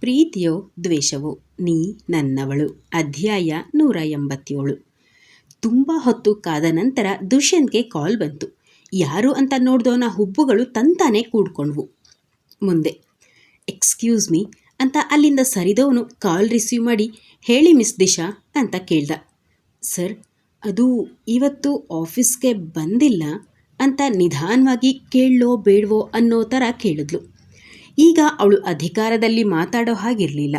ಪ್ರೀತಿಯೋ ದ್ವೇಷವೋ, ನೀ ನನ್ನವಳು. ಅಧ್ಯಾಯ ನೂರ ಎಂಬತ್ತೇಳು. ತುಂಬ ಹೊತ್ತು ಕಾದ ನಂತರ ದುಷ್ಯಂತ್ಗೆ ಕಾಲ್ ಬಂತು. ಯಾರು ಅಂತ ನೋಡ್ದವನ ಹುಬ್ಬುಗಳು ತಂತಾನೆ ಕೂಡ್ಕೊಂಡ್ವು. ಮುಂದೆ, ಎಕ್ಸ್ಕ್ಯೂಸ್ ಮೀ ಅಂತ ಅಲ್ಲಿಂದ ಸರಿದವನು ಕಾಲ್ ರಿಸೀವ್ ಮಾಡಿ, ಹೇಳಿ ಮಿಸ್ ದಿಶಾ ಅಂತ ಕೇಳ್ದ. ಸರ್, ಅದು ಇವತ್ತು ಆಫೀಸ್ಗೆ ಬಂದಿಲ್ಲ ಅಂತ ನಿಧಾನವಾಗಿ ಕೇಳೋ ಬೇಡವೋ ಅನ್ನೋ ಥರ ಕೇಳಿದ್ಲು. ಈಗ ಅವಳು ಅಧಿಕಾರದಲ್ಲಿ ಮಾತಾಡೋ ಹಾಗಿರಲಿಲ್ಲ.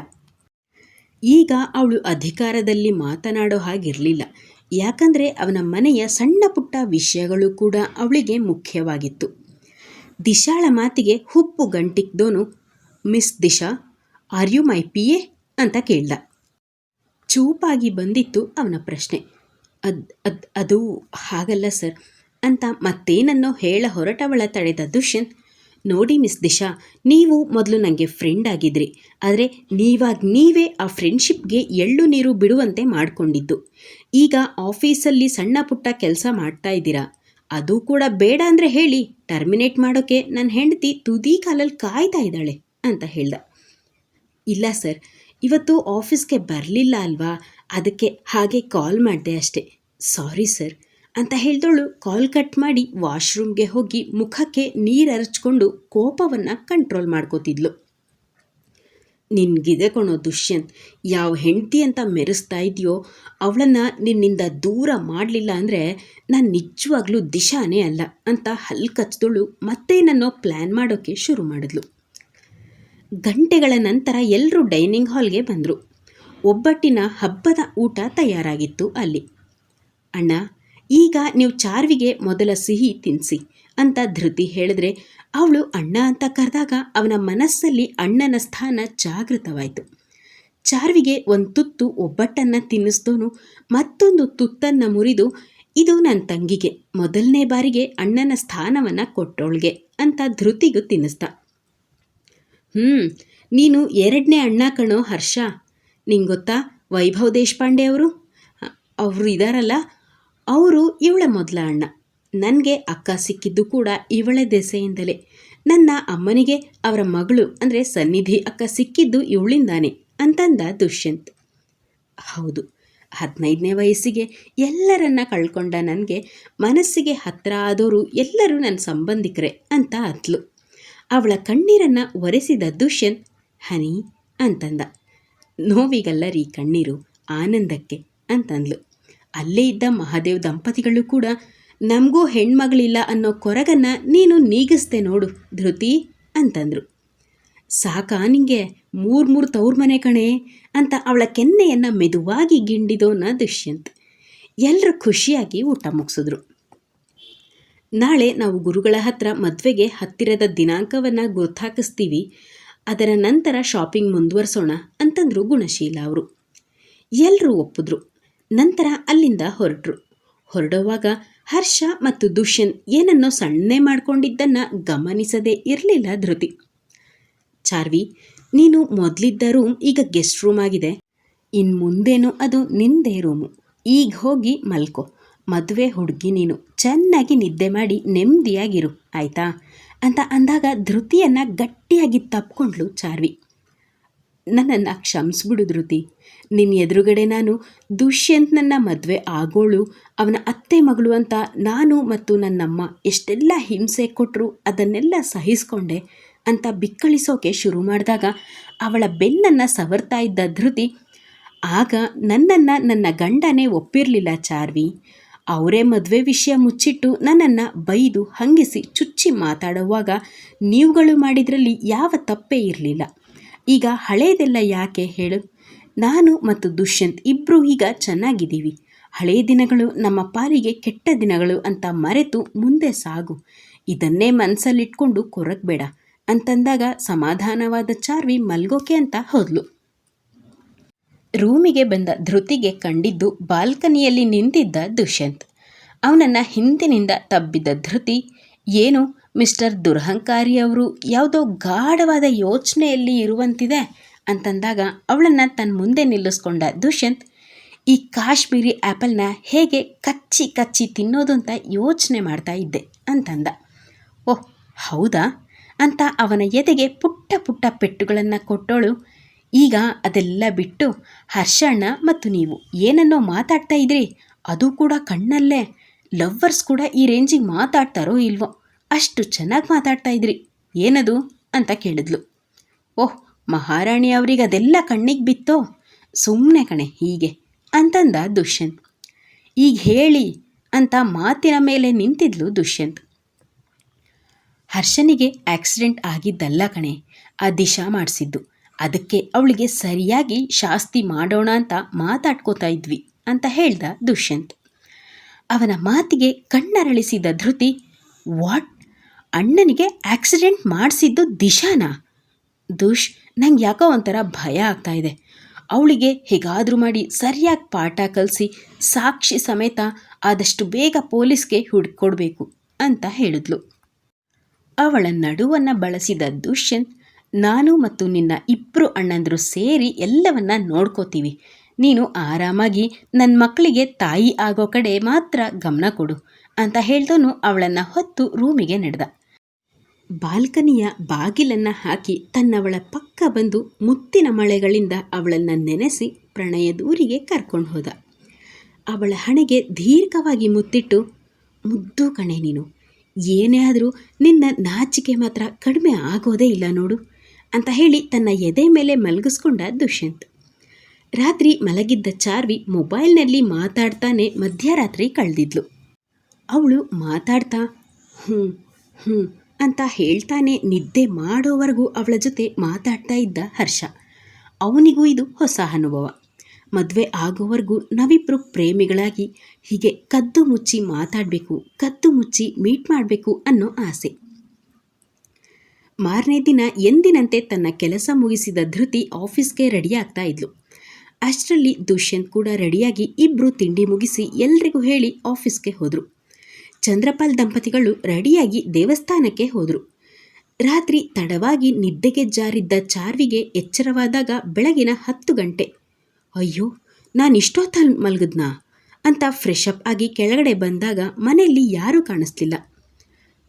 ಈಗ ಅವಳು ಅಧಿಕಾರದಲ್ಲಿ ಮಾತನಾಡೋ ಹಾಗಿರಲಿಲ್ಲ. ಯಾಕಂದರೆ ಅವನ ಮನೆಯ ಸಣ್ಣ ಪುಟ್ಟ ವಿಷಯಗಳು ಕೂಡ ಅವಳಿಗೆ ಮುಖ್ಯವಾಗಿತ್ತು. ದಿಶಾಳ ಮಾತಿಗೆ ಹುಪ್ಪು ಗಂಟಿಕ್ದೋನು, miss Disha, are you my P A? ಅಂತ ಕೇಳ್ದ. ಚೂಪಾಗಿ ಬಂದಿತ್ತು ಅವನ ಪ್ರಶ್ನೆ. ಅದ್ ಅದ್, ಅದು ಹಾಗಲ್ಲ ಸರ್. ಅಂತ ಮತ್ತೇನನ್ನೋ ಹೇಳ ಹೊರಟವಳ ತಡೆದ ದುಷ್ಯಂತ್ ನೋಡಿ ಮಿಸ್ ದಿಶಾ, ನೀವು ಮೊದಲು ನನಗೆ ಫ್ರೆಂಡ್ ಆಗಿದ್ರಿ. ಆದರೆ ನೀವಾಗ ನೀವೇ ಆ ಫ್ರೆಂಡ್ಶಿಪ್ಗೆ ಎಳ್ಳು ನೀರು ಬಿಡುವಂತೆ ಮಾಡಿಕೊಂಡಿದ್ದು. ಈಗ ಆಫೀಸಲ್ಲಿ ಸಣ್ಣ ಪುಟ್ಟ ಕೆಲಸ ಮಾಡ್ತಾ ಇದ್ದೀರಾ? ಅದು ಕೂಡ ಬೇಡ ಅಂದರೆ ಹೇಳಿ ಟರ್ಮಿನೇಟ್ ಮಾಡೋಕ್ಕೆ ನನ್ನ ಹೆಂಡತಿ ತುದಿ ಕಾಲಲ್ಲಿ ಕಾಯ್ತಾ ಇದ್ದಾಳೆ ಅಂತ ಹೇಳ್ದ. ಇಲ್ಲ ಸರ್, ಇವತ್ತು ಆಫೀಸ್ಗೆ ಬರಲಿಲ್ಲ ಅಲ್ವಾ? ಅದಕ್ಕೆ ಹಾಗೆ ಕಾಲ್ ಮಾಡಿದೆ ಅಷ್ಟೆ. Sorry sir. ಅಂತ ಹೇಳ್ದವಳು ಕಾಲ್ ಕಟ್ ಮಾಡಿ ವಾಶ್ರೂಮ್ಗೆ ಹೋಗಿ ಮುಖಕ್ಕೆ ನೀರು ಎರಚ್ಕೊಂಡು ಕೋಪವನ್ನು ಕಂಟ್ರೋಲ್ ಮಾಡ್ಕೋತಿದ್ಲು. ನಿನ್ಗಿದೆ ಕೊಣೋ ದುಷ್ಯಂತ್, ಯಾವ ಹೆಂಡತಿ ಅಂತ ಮೆರೆಸ್ತಾ ಇದೆಯೋ ಅವಳನ್ನು ನಿನ್ನಿಂದ ದೂರ ಮಾಡಲಿಲ್ಲ ಅಂದರೆ ನಾನು ನಿಜವಾಗ್ಲೂ ದಿಶಾನೇ ಅಲ್ಲ ಅಂತ ಹಲ್ಕಚ್ಚಿದಳು ಕಚ್ದಳು ಮತ್ತೆ ನನ್ನೋ ಪ್ಲ್ಯಾನ್ ಮಾಡೋಕ್ಕೆ ಶುರು ಮಾಡಿದ್ಲು. ಗಂಟೆಗಳ ನಂತರ ಎಲ್ಲರೂ ಡೈನಿಂಗ್ ಹಾಲ್ಗೆ ಬಂದರು. ಒಬ್ಬಟ್ಟಿನ ಹಬ್ಬದ ಊಟ ತಯಾರಾಗಿತ್ತು ಅಲ್ಲಿ. ಅಣ್ಣ ಈಗ ನೀವು ಚಾರ್ವಿಗೆ ಮೊದಲ ಸಿಹಿ ತಿನ್ನಿಸಿ ಅಂತ ಧೃತಿ ಹೇಳಿದ್ರೆ ಅವಳು ಅಣ್ಣ ಅಂತ ಕರೆದಾಗ ಅವನ ಮನಸ್ಸಲ್ಲಿ ಅಣ್ಣನ ಸ್ಥಾನ ಜಾಗೃತವಾಯಿತು. ಚಾರ್ವಿಗೆ ಒಂದು ತುತ್ತು ಒಬ್ಬಟ್ಟನ್ನು ತಿನ್ನಿಸ್ದೋನು ಮತ್ತೊಂದು ತುತ್ತನ್ನು ಮುರಿದು, ಇದು ನನ್ನ ತಂಗಿಗೆ, ಮೊದಲನೇ ಬಾರಿಗೆ ಅಣ್ಣನ ಸ್ಥಾನವನ್ನು ಕೊಟ್ಟೋಳ್ಗೆ ಅಂತ ಧೃತಿಗೂ ತಿನ್ನಿಸ್ದ. ಹ್ಞೂ ನೀನು ಎರಡನೇ ಅಣ್ಣ ಕಣೋ ಹರ್ಷ. ನಿಂಗೆ ಗೊತ್ತಾ ವೈಭವ್ ದೇಶಪಾಂಡೆ ಅವರು? ಅವರು ಇದಾರಲ್ಲ ಅವರು ಇವಳ ಮೊದಲ ಅಣ್ಣ. ನನಗೆ ಅಕ್ಕ ಸಿಕ್ಕಿದ್ದು ಕೂಡ ಇವಳ ದೆಸೆಯಿಂದಲೇ. ನನ್ನ ಅಮ್ಮನಿಗೆ ಅವರ ಮಗಳು ಅಂದರೆ ಸನ್ನಿಧಿ ಅಕ್ಕ ಸಿಕ್ಕಿದ್ದು ಇವಳಿಂದಾನೆ ಅಂತಂದ ದುಷ್ಯಂತ್. ಹೌದು, ಹದಿನೈದನೇ ವಯಸ್ಸಿಗೆ ಎಲ್ಲರನ್ನ ಕಳ್ಕೊಂಡ ನನಗೆ ಮನಸ್ಸಿಗೆ ಹತ್ತಿರ ಆದವರು ಎಲ್ಲರೂ ನನ್ನ ಸಂಬಂಧಿಕರೇ ಅಂತ ಅತ್ಲು ಅವಳ ಕಣ್ಣೀರನ್ನು ಒರೆಸಿದ ದುಷ್ಯಂತ್, ಹನಿ ಅಂತಂದ. ನೋವಿಗಲ್ಲ ರೀ ಕಣ್ಣೀರು, ಆನಂದಕ್ಕೆ ಅಂತಂದ್ಲು. ಅಲ್ಲೇ ಇದ್ದ ಮಹಾದೇವ್ ದಂಪತಿಗಳು ಕೂಡ, ನಮಗೂ ಹೆಣ್ಮಗಳಿಲ್ಲ ಅನ್ನೋ ಕೊರಗನ್ನ ನೀನು ನೀಗಿಸ್ದೆ ನೋಡು, ಧೃತಿ, ಅಂತಂದರು. ಸಾಕ ನಿಂಗೆ ಮೂರು ಮೂರು ತವ್ರ ಮನೆ ಕಣೆ, ಅಂತ ಅವಳ ಕೆನ್ನೆಯನ್ನು ಮೆದುವಾಗಿ ಗಿಂಡಿದೋನ ದುಷ್ಯಂತ್. ಎಲ್ಲರೂ ಖುಷಿಯಾಗಿ ಊಟ ಮುಗಿಸಿದ್ರು. ನಾಳೆ ನಾವು ಗುರುಗಳ ಹತ್ರ ಮದುವೆಗೆ ಹತ್ತಿರದ ದಿನಾಂಕವನ್ನು ಗುರ್ತಾಕಿಸ್ತೀವಿ, ಅದರ ನಂತರ ಶಾಪಿಂಗ್ ಮುಂದುವರಿಸೋಣ, ಅಂತಂದರು ಗುಣಶೀಲ ಅವರು. ಎಲ್ಲರೂ ಒಪ್ಪಿದ್ರು. ನಂತರ ಅಲ್ಲಿಂದ ಹೊರಟರು. ಹೊರಡುವಾಗ ಹರ್ಷ ಮತ್ತು ದುಷ್ಯನ್ ಏನನ್ನೋ ಸಣ್ಣೆ ಮಾಡ್ಕೊಂಡಿದ್ದನ್ನು ಗಮನಿಸದೇ ಇರಲಿಲ್ಲ ಧೃತಿ. ಚಾರ್ವಿ, ನೀನು ಮೊದಲಿದ್ದ ರೂಮ್ ಈಗ ಗೆಸ್ಟ್ ರೂಮ್ ಆಗಿದೆ. ಇನ್ನು ಮುಂದೇನು ಅದು ನಿಂದೇ ರೂಮು. ಈಗ ಹೋಗಿ ಮಲ್ಕೋ. ಮದುವೆ ಹುಡುಗಿ ನೀನು. ಚೆನ್ನಾಗಿ ನಿದ್ದೆ ಮಾಡಿ ನೆಮ್ಮದಿಯಾಗಿರು ಆಯಿತಾ? ಅಂತ ಅಂದಾಗ ಧೃತಿಯನ್ನು ಗಟ್ಟಿಯಾಗಿ ತಪ್ಕೊಂಡ್ಲು ಚಾರ್ವಿ. ನನ್ನನ್ನು ಕ್ಷಮಿಸ್ಬಿಡು ಧೃತಿ. ನಿನ್ನ ಎದುರುಗಡೆ ನಾನು ದುಷ್ಯಂತ್ನನ್ನ ಮದುವೆ ಆಗೋಳು, ಅವನ ಅತ್ತೆ ಮಗಳು ಅಂತ ನಾನು ಮತ್ತು ನನ್ನಮ್ಮ ಎಷ್ಟೆಲ್ಲ ಹಿಂಸೆ ಕೊಟ್ಟರು ಅದನ್ನೆಲ್ಲ ಸಹಿಸ್ಕೊಂಡೆ ಅಂತ ಬಿಕ್ಕಳಿಸೋಕೆ ಶುರು ಮಾಡಿದಾಗ ಅವಳ ಬೆನ್ನನ್ನು ಸವರ್ತಾ ಇದ್ದ ಧೃತಿ, ಆಗ ನನ್ನನ್ನು ನನ್ನ ಗಂಡನೇ ಒಪ್ಪಿರಲಿಲ್ಲ ಚಾರ್ವಿ. ಅವರೇ ಮದುವೆ ವಿಷಯ ಮುಚ್ಚಿಟ್ಟು ನನ್ನನ್ನು ಬೈದು ಹಂಗಿಸಿ ಚುಚ್ಚಿ ಮಾತಾಡುವಾಗ ನೀವುಗಳು ಮಾಡಿದ್ರಲ್ಲಿ ಯಾವ ತಪ್ಪೇ ಇರಲಿಲ್ಲ. ಈಗ ಹಳೆಯದೆಲ್ಲ ಯಾಕೆ ಹೇಳು? ನಾನು ಮತ್ತು ದುಷ್ಯಂತ್ ಇಬ್ಬರೂ ಈಗ ಚೆನ್ನಾಗಿದ್ದೀವಿ. ಹಳೆಯ ದಿನಗಳು ನಮ್ಮ ಪಾಲಿಗೆ ಕೆಟ್ಟ ದಿನಗಳು ಅಂತ ಮರೆತು ಮುಂದೆ ಸಾಗು. ಇದನ್ನೇ ಮನಸ್ಸಲ್ಲಿಟ್ಕೊಂಡು ಕೊರಕ್ಬೇಡ ಅಂತಂದಾಗ ಸಮಾಧಾನವಾದ ಚಾರ್ವಿ ಮಲ್ಗೋಕೆ ಅಂತ ಹೋದ್ಲು. ರೂಮಿಗೆ ಬಂದ ಧೃತಿಗೆ ಕಂಡಿದ್ದು ಬಾಲ್ಕನಿಯಲ್ಲಿ ನಿಂತಿದ್ದ ದುಷ್ಯಂತ್. ಅವನನ್ನು ಹಿಂದಿನಿಂದ ತಬ್ಬಿದ್ದ ಧೃತಿ, ಏನು ಮಿಸ್ಟರ್ ದುರಹಂಕಾರಿ ಅವರು ಯಾವುದೋ ಗಾಢವಾದ ಯೋಚನೆಯಲ್ಲಿ ಇರುವಂತಿದೆ ಅಂತಂದಾಗ ಅವಳನ್ನು ತನ್ನ ಮುಂದೆ ನಿಲ್ಲಿಸ್ಕೊಂಡ ದುಷ್ಯಂತ್, ಈ ಕಾಶ್ಮೀರಿ ಆ್ಯಪಲ್ನ ಹೇಗೆ ಕಚ್ಚಿ ಕಚ್ಚಿ ತಿನ್ನೋದು ಅಂತ ಯೋಚನೆ ಮಾಡ್ತಾ ಇದ್ದೆ ಅಂತಂದ. ಓಹ್, ಹೌದಾ? ಅಂತ ಅವನ ಎದೆಗೆ ಪುಟ್ಟ ಪುಟ್ಟ ಪೆಟ್ಟುಗಳನ್ನು ಕೊಟ್ಟೋಳು. ಈಗ ಅದೆಲ್ಲ ಬಿಟ್ಟು ಹರ್ಷಣ್ಣ ಮತ್ತು ನೀವು ಏನನ್ನೋ ಮಾತಾಡ್ತಾ ಇದ್ರಿ ಅದು ಕೂಡ ಕಣ್ಣಲ್ಲೇ. ಲವ್ವರ್ಸ್ ಕೂಡ ಈ ರೇಂಜಿಗೆ ಮಾತಾಡ್ತಾರೋ ಇಲ್ವೋ? ಅಷ್ಟು ಚೆನ್ನಾಗಿ ಮಾತಾಡ್ತಾ ಇದ್ರಿ. ಏನದು? ಅಂತ ಕೇಳಿದ್ಲು. ಓಹ್, ಮಹಾರಾಣಿ ಅವ್ರಿಗೆ ಅದೆಲ್ಲ ಕಣ್ಣಿಗೆ ಬಿತ್ತೋ? ಸುಮ್ಮನೆ ಕಣೆ, ಹೀಗೆ ಅಂತಂದ ದುಷ್ಯಂತ್. ಈಗ ಹೇಳಿ ಅಂತ ಮಾತಿನ ಮೇಲೆ ನಿಂತಿದ್ಲು ದುಷ್ಯಂತ್. ಹರ್ಷನಿಗೆ ಆಕ್ಸಿಡೆಂಟ್ ಆಗಿದ್ದಲ್ಲ ಕಣೆ, ಆ ದಿಶಾ ಮಾಡಿಸಿದ್ದು. ಅದಕ್ಕೆ ಅವಳಿಗೆ ಸರಿಯಾಗಿ ಶಾಸ್ತಿ ಮಾಡೋಣ ಅಂತ ಮಾತಾಡ್ಕೋತಾ ಇದ್ವಿ ಅಂತ ಹೇಳ್ದ ದುಷ್ಯಂತ್. ಅವನ ಮಾತಿಗೆ ಕಣ್ಣರಳಿಸಿದ ಧೃತಿ, ವಾಟ್ ಅಣ್ಣನಿಗೆ ಆಕ್ಸಿಡೆಂಟ್ ಮಾಡಿಸಿದ್ದು ದಿಶಾನಾ? ದುಷ್, ನಂಗೆ ಯಾಕೋ ಒಂಥರ ಭಯ ಆಗ್ತಾ ಇದೆ. ಅವಳಿಗೆ ಹೇಗಾದರೂ ಮಾಡಿ ಸರಿಯಾಗಿ ಪಾಠ ಕಲಿಸಿ, ಸಾಕ್ಷಿ ಸಮೇತ ಆದಷ್ಟು ಬೇಗ ಪೊಲೀಸ್ಗೆ ಹುಡುಕೊಡ್ಬೇಕು ಅಂತ ಹೇಳಿದ್ಲು. ಅವಳ ನಡುವನ್ನು ಬಳಸಿದ ದುಷ್ಯಂತ್, ನಾನು ಮತ್ತು ನಿನ್ನ ಇಬ್ಬರು ಅಣ್ಣಂದರು ಸೇರಿ ಎಲ್ಲವನ್ನ ನೋಡ್ಕೋತೀವಿ. ನೀನು ಆರಾಮಾಗಿ ನನ್ನ ಮಕ್ಕಳಿಗೆ ತಾಯಿ ಆಗೋ ಕಡೆ ಮಾತ್ರ ಗಮನ ಕೊಡು ಅಂತ ಹೇಳ್ದವನು ಅವಳನ್ನು ಹೊತ್ತು ರೂಮಿಗೆ ನಡೆದ. ಬಾಲ್ಕನಿಯ ಬಾಗಿಲನ್ನು ಹಾಕಿ ತನ್ನವಳ ಪಕ್ಕ ಬಂದು ಮುತ್ತಿನ ಮಳೆಗಳಿಂದ ಅವಳನ್ನು ನೆನೆಸಿ ಪ್ರಣಯದೂರಿಗೆ ಕರ್ಕೊಂಡು ಹೋದ. ಅವಳ ಹಣೆಗೆ ದೀರ್ಘವಾಗಿ ಮುತ್ತಿಟ್ಟು, ಮುದ್ದು ಕಣೆ ನೀನು, ಏನೇ ಆದರೂ ನಿನ್ನ ನಾಚಿಕೆ ಮಾತ್ರ ಕಡಿಮೆ ಆಗೋದೇ ಇಲ್ಲ ನೋಡು ಅಂತ ಹೇಳಿ ತನ್ನ ಎದೆ ಮೇಲೆ ಮಲಗಿಸ್ಕೊಂಡ ದುಷ್ಯಂತ್. ರಾತ್ರಿ ಮಲಗಿದ್ದ ಚಾರ್ವಿ ಮೊಬೈಲ್ನಲ್ಲಿ ಮಾತಾಡ್ತಾನೆ ಮಧ್ಯರಾತ್ರಿ ಕಳೆದಿದ್ಲು. ಅವಳು ಮಾತಾಡ್ತಾ ಹ್ಞೂ ಹ್ಞೂ ಅಂತ ಹೇಳ್ತಾನೆ ನಿದ್ದೆ ಮಾಡೋವರೆಗೂ ಅವಳ ಜೊತೆ ಮಾತಾಡ್ತಾ ಇದ್ದ ಹರ್ಷ. ಅವನಿಗೂ ಇದು ಹೊಸ ಅನುಭವ. ಮದುವೆ ಆಗೋವರೆಗೂ ನಾವಿಬ್ಬರು ಪ್ರೇಮಿಗಳಾಗಿ ಹೀಗೆ ಕದ್ದು ಮುಚ್ಚಿ ಮಾತಾಡಬೇಕು, ಕದ್ದು ಮುಚ್ಚಿ ಮೀಟ್ ಮಾಡಬೇಕು ಅನ್ನೋ ಆಸೆ. ಮಾರನೇ ದಿನ ಎಂದಿನಂತೆ ತನ್ನ ಕೆಲಸ ಮುಗಿಸಿದ ಧೃತಿ ಆಫೀಸ್ಗೆ ರೆಡಿಯಾಗ್ತಾ ಇದ್ಲು. ಅಷ್ಟರಲ್ಲಿ ದುಷ್ಯಂತ್ ಕೂಡ ರೆಡಿಯಾಗಿ ಇಬ್ಬರು ತಿಂಡಿ ಮುಗಿಸಿ ಎಲ್ರಿಗೂ ಹೇಳಿ ಆಫೀಸ್ಗೆ ಹೋದರು. ಚಂದ್ರಪಾಲ್ ದಂಪತಿಗಳು ರೆಡಿಯಾಗಿ ದೇವಸ್ಥಾನಕ್ಕೆ ಹೋದರು. ರಾತ್ರಿ ತಡವಾಗಿ ನಿದ್ದೆಗೆ ಜಾರಿದ್ದ ಚಾರ್ವಿಗೆ ಎಚ್ಚರವಾದಾಗ ಬೆಳಗಿನ ಹತ್ತು ಗಂಟೆ. ಅಯ್ಯೋ, ನಾನು ಇಷ್ಟೊತ್ತಲ್ಲಿ ಮಲಗಿದ್ನಾ? ಅಂತ ಫ್ರೆಶ್ ಅಪ್ ಆಗಿ ಕೆಳಗಡೆ ಬಂದಾಗ ಮನೆಯಲ್ಲಿ ಯಾರೂ ಕಾಣಿಸ್ಲಿಲ್ಲ.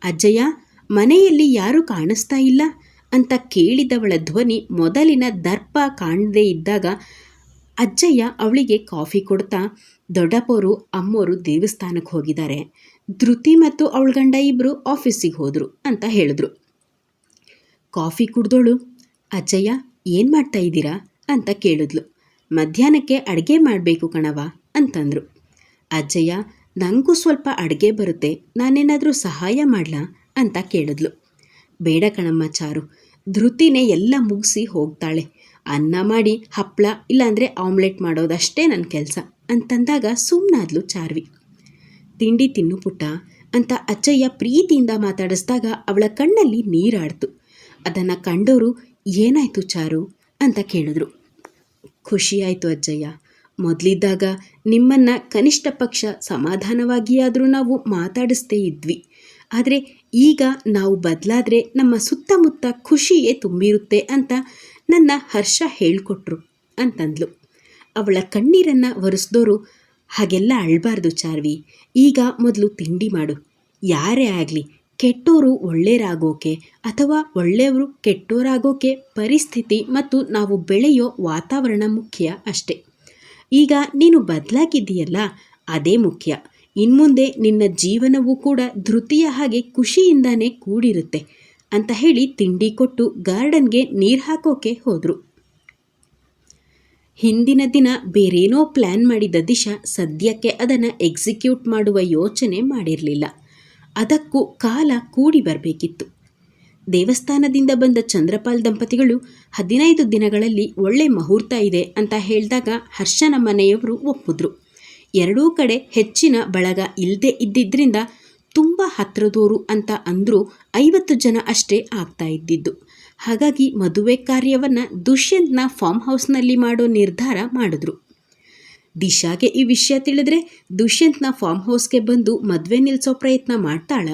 ಅಜ್ಜಯ್ಯ, ಮನೆಯಲ್ಲಿ ಯಾರೂ ಕಾಣಿಸ್ತಾ ಇಲ್ಲ? ಅಂತ ಕೇಳಿದವಳ ಧ್ವನಿ ಮೊದಲಿನ ದರ್ಪ ಕಾಣದೇ ಇದ್ದಾಗ ಅಜ್ಜಯ್ಯ ಅವಳಿಗೆ ಕಾಫಿ ಕೊಡ್ತಾ ದೊಡ್ಡಪ್ಪವರು ಅಮ್ಮೋರು ದೇವಸ್ಥಾನಕ್ಕೆ ಹೋಗಿದ್ದಾರೆ ಧೃತಿ ಮತ್ತು ಅವಳ ಗಂಡ ಇಬ್ಬರು ಆಫೀಸಿಗೆ ಹೋದರು ಅಂತ ಹೇಳಿದ್ರು. ಕಾಫಿ ಕುಡ್ದೋಳು, ಅಜ್ಜಯ್ಯ, ಏನು ಮಾಡ್ತಾ ಇದ್ದೀರಾ? ಅಂತ ಕೇಳಿದ್ಲು. ಮಧ್ಯಾಹ್ನಕ್ಕೆ ಅಡುಗೆ ಮಾಡಬೇಕು ಕಣವ ಅಂತಂದರು. ಅಜ್ಜಯ್ಯ ನನಗೂ ಸ್ವಲ್ಪ ಅಡುಗೆ ಬರುತ್ತೆ, ನಾನೇನಾದರೂ ಸಹಾಯ ಮಾಡಲಾ? ಅಂತ ಕೇಳಿದ್ಲು. ಬೇಡ ಕಣಮ್ಮ ಚಾರು, ಧೃತಿನೇ ಎಲ್ಲ ಮುಗಿಸಿ ಹೋಗ್ತಾಳೆ. ಅನ್ನ ಮಾಡಿ ಹಪ್ಪಳ ಇಲ್ಲಾಂದರೆ ಆಮ್ಲೆಟ್ ಮಾಡೋದಷ್ಟೇ ನನ್ನ ಕೆಲಸ, ಅಂತಂದಾಗ ಸುಮ್ಮನಾದ್ಲು ಚಾರ್ವಿ. ತಿಂಡಿ ತಿನ್ನು ಪುಟ್ಟ ಅಂತ ಅಚ್ಚಯ್ಯ ಪ್ರೀತಿಯಿಂದ ಮಾತಾಡಿಸಿದಾಗ ಅವಳ ಕಣ್ಣಲ್ಲಿ ನೀರಾಡ್ತು. ಅದನ್ನು ಕಂಡವರು ಏನಾಯ್ತು ಚಾರು? ಅಂತ ಕೇಳಿದ್ರು. ಖುಷಿಯಾಯಿತು ಅಜ್ಜಯ್ಯ. ಮೊದಲಿದ್ದಾಗ ನಿಮ್ಮನ್ನು ಕನಿಷ್ಠ ಪಕ್ಷ ಸಮಾಧಾನವಾಗಿಯಾದರೂ ನಾವು ಮಾತಾಡಿಸ್ತೇ ಇದ್ವಿ. ಆದರೆ ಈಗ ನಾವು ಬದಲಾದರೆ ನಮ್ಮ ಸುತ್ತಮುತ್ತ ಖುಷಿಯೇ ತುಂಬಿರುತ್ತೆ ಅಂತ ನನ್ನ ಹರ್ಷ ಹೇಳಿಕೊಟ್ರು, ಅಂತಂದ್ಲು. ಅವಳ ಕಣ್ಣೀರನ್ನು ಒರೆಸ್ದೋರು ಹಾಗೆಲ್ಲ ಅಳಬಾರ್ದು ಚಾರ್ವಿ. ಈಗ ಮೊದಲು ತಿಂಡಿ ಮಾಡು. ಯಾರೇ ಆಗಲಿ, ಕೆಟ್ಟೋರು ಒಳ್ಳೆಯರಾಗೋಕೆ ಅಥವಾ ಒಳ್ಳೆಯವರು ಕೆಟ್ಟೋರಾಗೋಕೆ ಪರಿಸ್ಥಿತಿ ಮತ್ತು ನಾವು ಬೆಳೆಯೋ ವಾತಾವರಣ ಮುಖ್ಯ ಅಷ್ಟೆ. ಈಗ ನೀನು ಬದಲಾಗಿದ್ದೀಯಲ್ಲ, ಅದೇ ಮುಖ್ಯ. ಇನ್ಮುಂದೆ ನಿನ್ನ ಜೀವನವೂ ಕೂಡ ಧೃತಿಯ ಹಾಗೆ ಖುಷಿಯಿಂದಾನೇ ಕೂಡಿರುತ್ತೆ ಅಂತ ಹೇಳಿ ತಿಂಡಿ ಕೊಟ್ಟು ಗಾರ್ಡನ್ಗೆ ನೀರು ಹಾಕೋಕೆ ಹೋದರು. ಹಿಂದಿನ ದಿನ ಬೇರೇನೋ ಪ್ಲ್ಯಾನ್ ಮಾಡಿದ ದಿಶಾ ಸದ್ಯಕ್ಕೆ ಅದನ್ನು ಎಕ್ಸಿಕ್ಯೂಟ್ ಮಾಡುವ ಯೋಚನೆ ಮಾಡಿರಲಿಲ್ಲ. ಅದಕ್ಕೂ ಕಾಲ ಕೂಡಿ ಬರಬೇಕಿತ್ತು. ದೇವಸ್ಥಾನದಿಂದ ಬಂದ ಚಂದ್ರಪಾಲ್ ದಂಪತಿಗಳು, ಹದಿನೈದು ದಿನಗಳಲ್ಲಿ ಒಳ್ಳೆ ಮುಹೂರ್ತ ಇದೆ ಅಂತ ಹೇಳಿದಾಗ ಹರ್ಷನ ಮನೆಯವರು ಒಪ್ಪಿದ್ರು. ಎರಡೂ ಕಡೆ ಹೆಚ್ಚಿನ ಬಳಗ ಇಲ್ಲದೆ ಇದ್ದಿದ್ದರಿಂದ ತುಂಬ ಹತ್ರದೋರು ಅಂತ ಅಂದರೂ ಐವತ್ತು ಜನ ಅಷ್ಟೇ ಆಗ್ತಾ ಇದ್ದಿದ್ದು. ಹಾಗಾಗಿ ಮದುವೆ ಕಾರ್ಯವನ್ನು ದುಷ್ಯಂತ್ನ ಫಾರ್ಮ್ ಹೌಸ್ನಲ್ಲಿ ಮಾಡೋ ನಿರ್ಧಾರ ಮಾಡಿದ್ರು. ದಿಶಾಗೆ ಈ ವಿಷಯ ತಿಳಿದ್ರೆ ದುಷ್ಯಂತ್ನ ಫಾರ್ಮ್ ಹೌಸ್ಗೆ ಬಂದು ಮದುವೆ ನಿಲ್ಲಿಸೋ ಪ್ರಯತ್ನ ಮಾಡ್ತಾಳ.